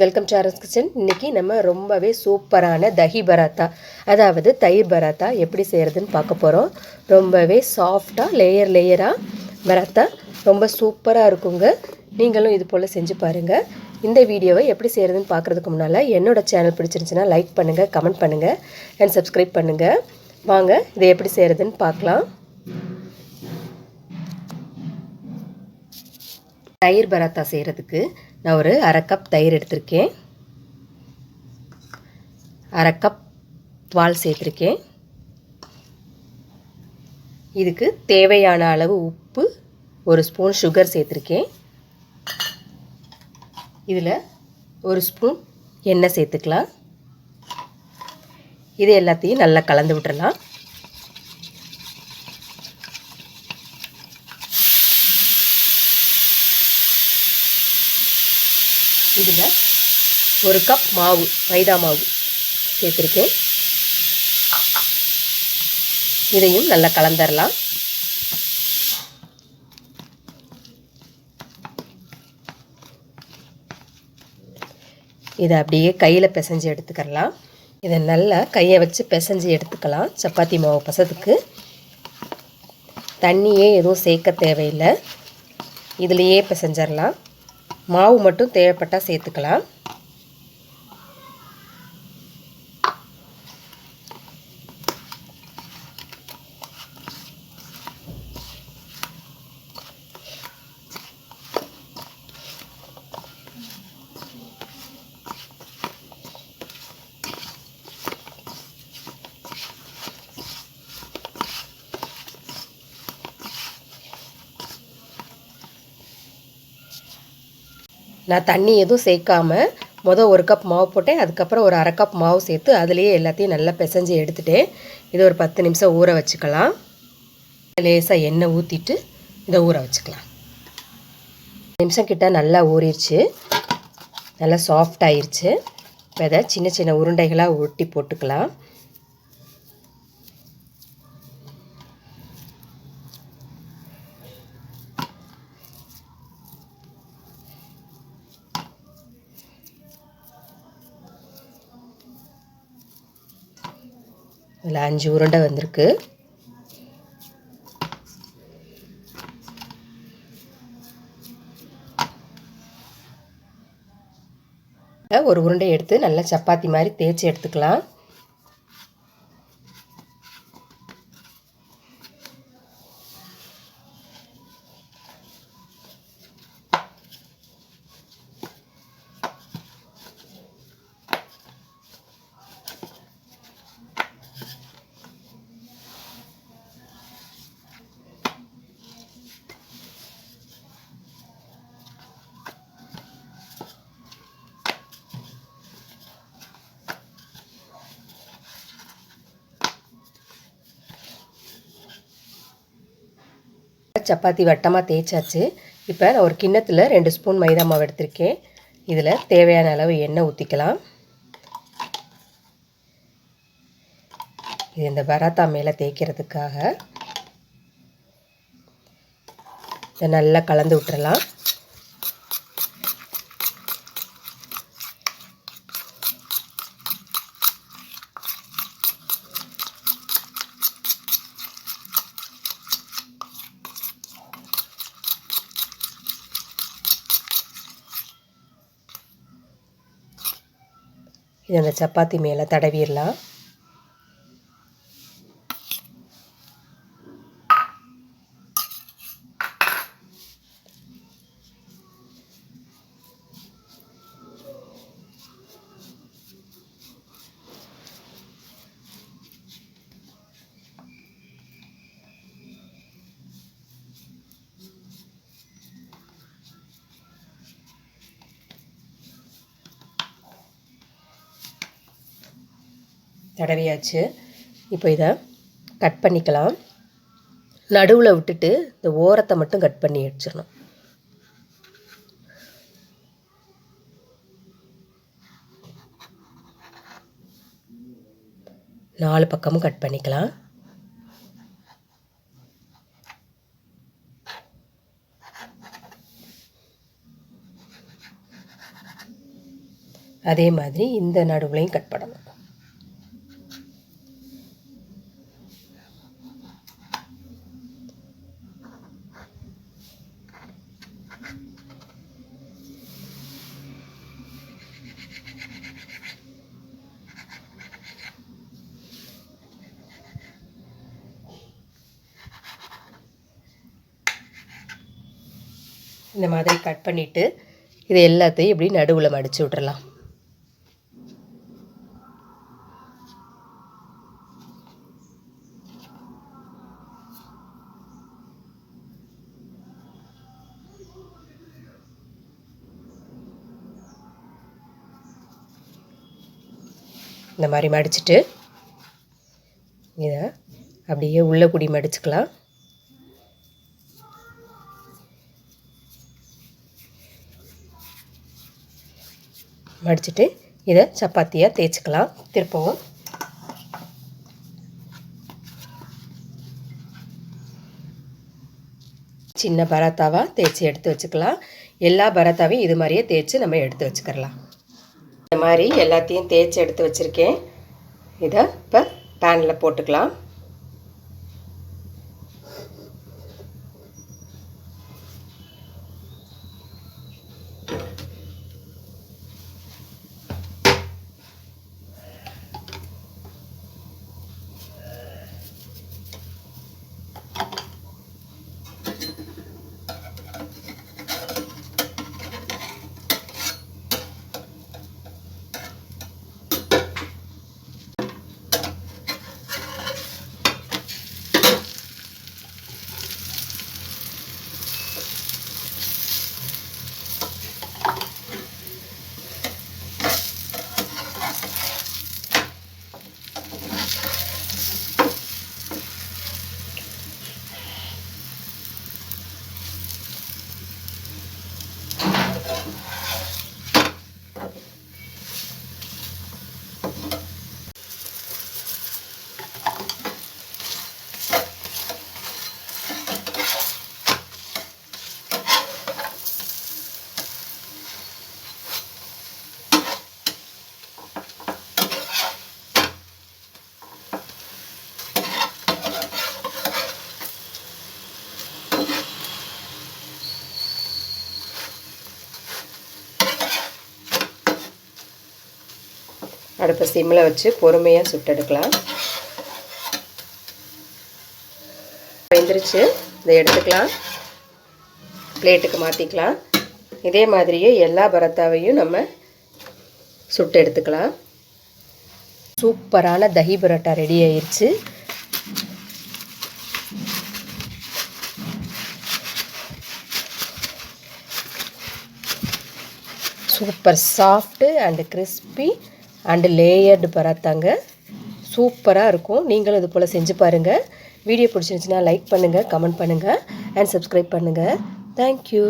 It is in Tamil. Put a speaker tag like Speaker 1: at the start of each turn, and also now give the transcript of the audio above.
Speaker 1: வெல்கம் டு அரஸ் கிச்சன் இன்றைக்கி நம்ம ரொம்பவே சூப்பரான தஹி பராத்தா அதாவது தயிர் பராத்தா எப்படி செய்கிறதுன்னு பார்க்க போகிறோம் ரொம்பவே சாஃப்டாக லேயர் லேயராக பராத்தா. ரொம்ப சூப்பராக இருக்குங்க. நீங்களும் இது போல் செஞ்சு பாருங்கள் இந்த வீடியோவை எப்படி செய்கிறதுன்னு பார்க்குறதுக்கு முன்னால் என்னோடய சேனல் பிடிச்சிருந்துச்சின்னா லைக் பண்ணுங்கள் கமெண்ட் பண்ணுங்கள் அண்ட் சப்ஸ்கிரைப் பண்ணுங்கள் வாங்க இதை எப்படி செய்கிறதுன்னு பார்க்கலாம். தயிர் பராத்தா செய்கிறதுக்கு நான் ஒரு அரை கப் தயிர் எடுத்திருக்கேன். அரை கப் பால் சேர்த்துருக்கேன். இதுக்கு தேவையான அளவு உப்பு ஒரு ஸ்பூன் சுகர் சேர்த்துருக்கேன். இதில் ஒரு ஸ்பூன் எண்ணெய் சேர்த்துக்கலாம். இது எல்லாத்தையும் நல்லா கலந்து விட்டுறலாம். இதில் ஒரு கப் மாவு மைதா மாவு சேர்த்துருக்கேன். இதையும் நல்லா கலந்துடலாம் இதை அப்படியே கையில் பிசைஞ்சு எடுத்துக்கலாம் இதை நல்லா கையை வச்சு பிசைஞ்சு எடுத்துக்கலாம். சப்பாத்தி மாவு பசத்துக்கு. தண்ணியே எதுவும் சேர்க்க தேவையில்லை. இதுலேயே பிசைஞ்சிடலாம் மாவு மட்டும் தேவைப்பட்டால் சேர்த்துக்கலாம். நான் தண்ணி எதுவும் சேர்க்காமல் மொதல் ஒரு கப் மாவு போட்டேன். அதுக்கப்புறம் ஒரு அரை கப் மாவு சேர்த்து அதுலேயே எல்லாத்தையும் நல்லா பிசைஞ்சு எடுத்துட்டேன். இதை ஒரு பத்து நிமிஷம் ஊற வச்சுக்கலாம். லேசாக எண்ணெய் ஊற்றிட்டு இதை ஊற வச்சுக்கலாம். நிமிஷம் கிட்ட நல்லா ஊறிடுச்சு. நல்லா சாஃப்ட் ஆயிடுச்சு இப்போ இதை சின்ன சின்ன உருண்டைகளாக ஒட்டி போட்டுக்கலாம். இதில் அஞ்சு உருண்டை வந்திருக்கு. ஒரு உருண்டை எடுத்து நல்லா சப்பாத்தி மாதிரி தேய்ச்சி எடுத்துக்கலாம். சப்பாத்தி வட்டமாக தேய்ச்சாச்சு. இப்போ நான் ஒரு கிண்ணத்தில் ரெண்டு ஸ்பூன் மைதா மாவு எடுத்திருக்கேன். இதில் தேவையான அளவு எண்ணெய் ஊற்றிக்கலாம் இது இந்த பராத்தா மேலே தேய்க்கிறதுக்காக. இதை நல்லா கலந்து விட்டுறலாம். இந்த அந்த சப்பாத்தி மேலே தடவிடலாம். தடவியாச்சு. இப்போ இதை கட் பண்ணிக்கலாம். நடுவில் விட்டுட்டு இந்த ஓரத்தை மட்டும் கட் பண்ணி வச்சிடணும் நாலு பக்கமும் கட் பண்ணிக்கலாம். அதே மாதிரி இந்த நடுவுலையும் கட் பண்ணணும். இந்த மாதிரி கட் பண்ணிவிட்டு இது எல்லாத்தையும் இப்படி நடுவில் மடித்து விட்றலாம் இந்த மாதிரி மடிச்சிட்டு இதை அப்படியே உள்ள குடி மடிச்சுக்கலாம். மடிச்சுட்டு இதை சப்பாத்தியாக தேய்ச்சிக்கலாம். திருப்பவும். சின்ன பராத்தாவாக தேய்ச்சி எடுத்து வச்சுக்கலாம். எல்லா பராத்தாவையும் இது மாதிரியே தேய்ச்சி நம்ம எடுத்து வச்சுக்கிறலாம். இந்த மாதிரி எல்லாத்தையும் தேய்ச்சி எடுத்து வச்சுருக்கேன். இதை இப்போ பேனில் போட்டுக்கலாம். அடுப்பை சிம்மில் வச்சு பொறுமையாக சுட்டெடுக்கலாம். வெந்துருச்சு இதை எடுத்துக்கலாம். பிளேட்டுக்கு மாற்றிக்கலாம் இதே மாதிரியே எல்லா பரத்தாவையும் நம்ம சுட்டு எடுத்துக்கலாம். சூப்பரான தஹி பரோட்டா ரெடி ஆயிடுச்சு super soft and crispy. And layered பராத்தாங்க. சூப்பராக இருக்கும். நீங்களும் இது போல் செஞ்சு பாருங்கள் வீடியோ பிடிச்சிருந்துச்சின்னா லைக் பண்ணுங்கள் கமெண்ட் பண்ணுங்கள் அண்ட் சப்ஸ்கிரைப் பண்ணுங்கள் தேங்க்யூ